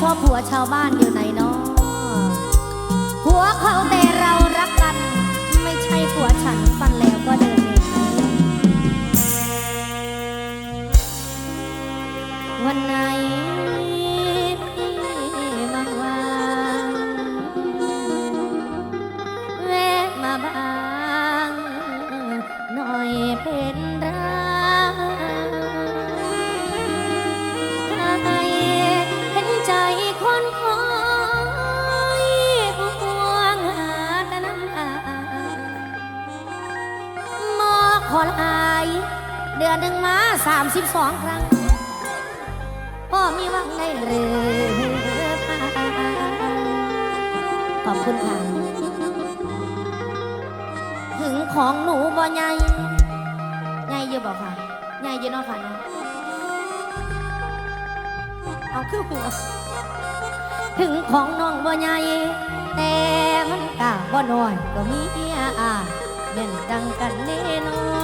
ชอบผัวชาวบ้านอยู่ไหนเนาะผัวเขาแต่ สิบสองครั้งพ่อมีวังได้หรือขอบคุณค่ะถึงของหนูบ่ใหญ่ใหญ่อยู่บ่ค่ะใหญ่อยู่เนาะค่ะเนาะเอาคือหัวถึงของน้องบ่ใหญ่แต่มันกาบ่น้อยก็มีเอาเด่นดังกันแน่นอน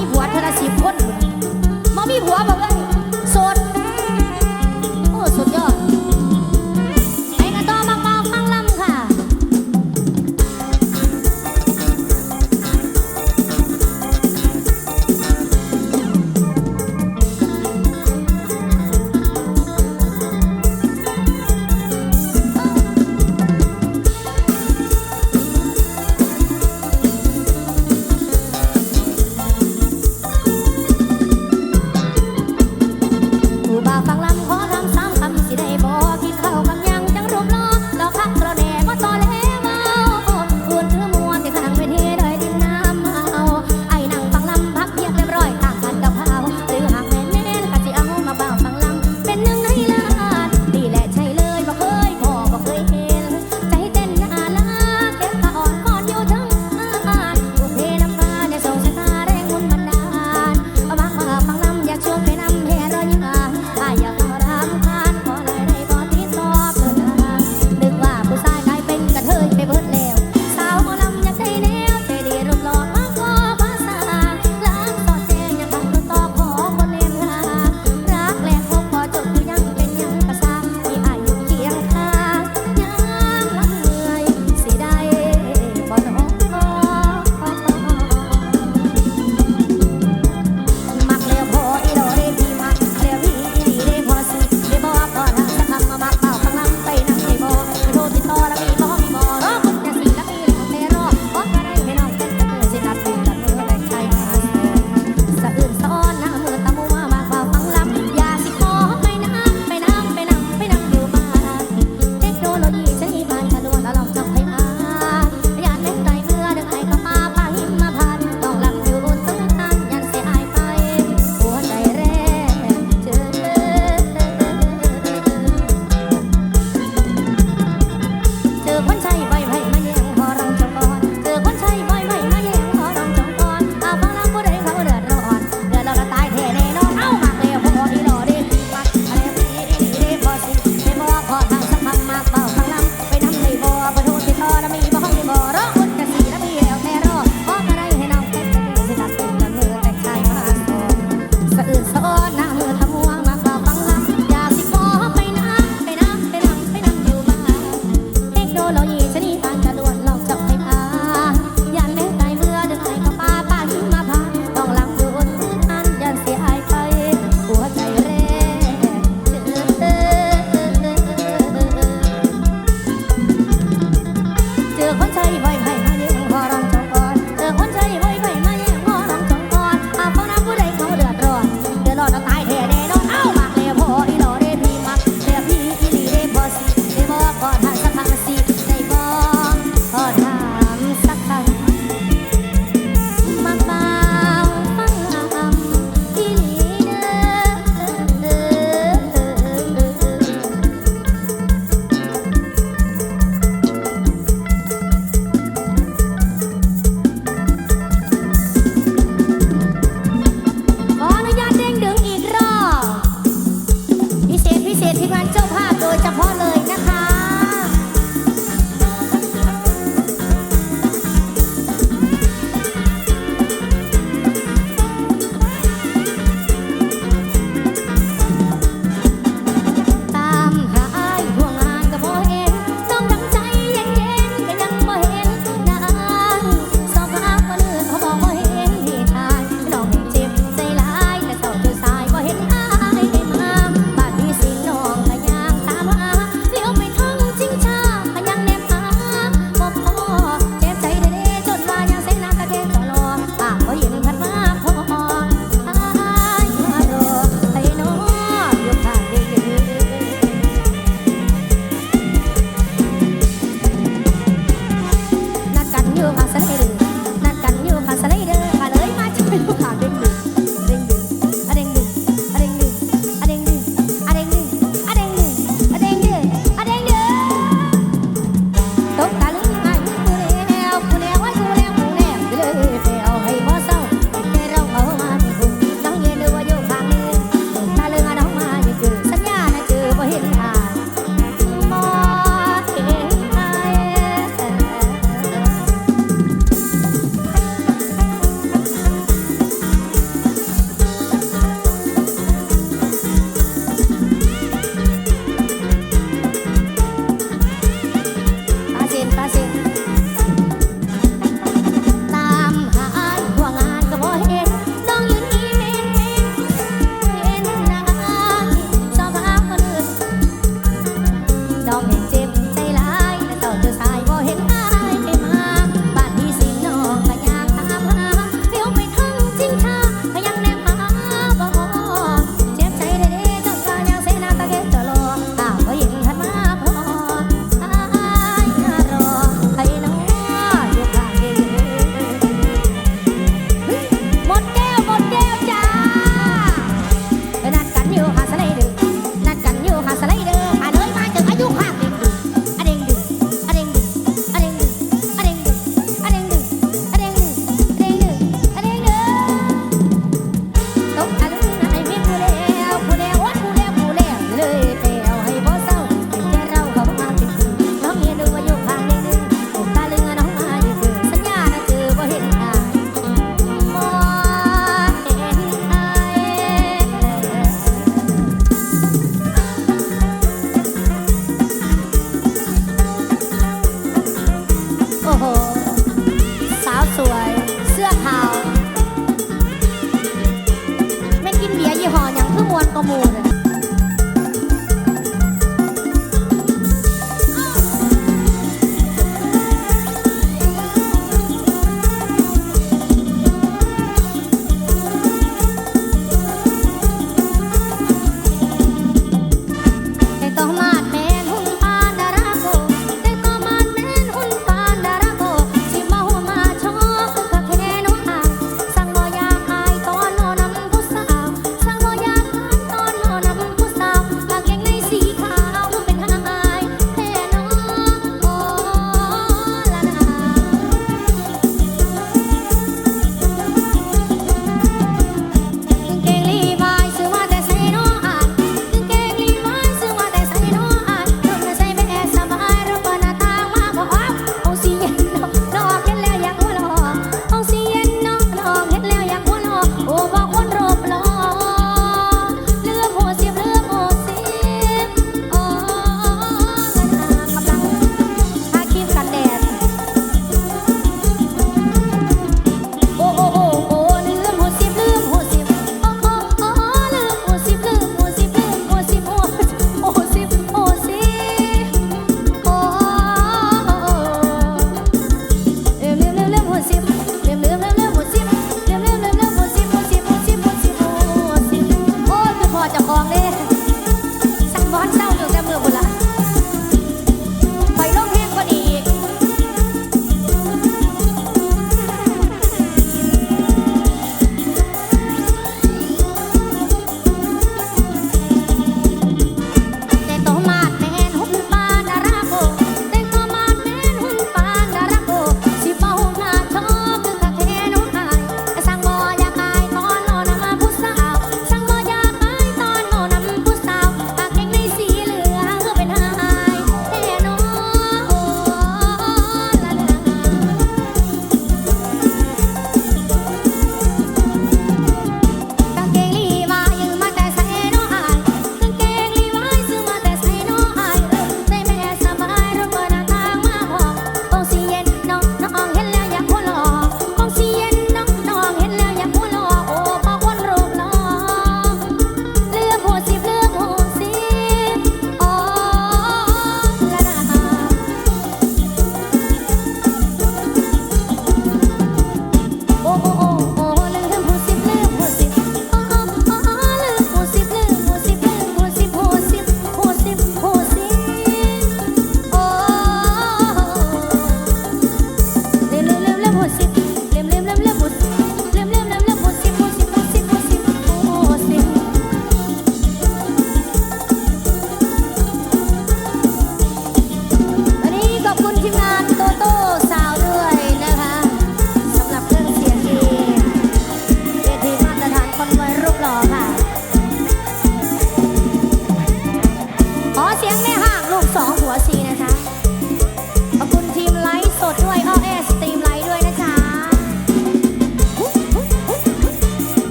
มีผัวเธอละสิบคนมามีผัวบอกเอ้ย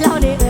老好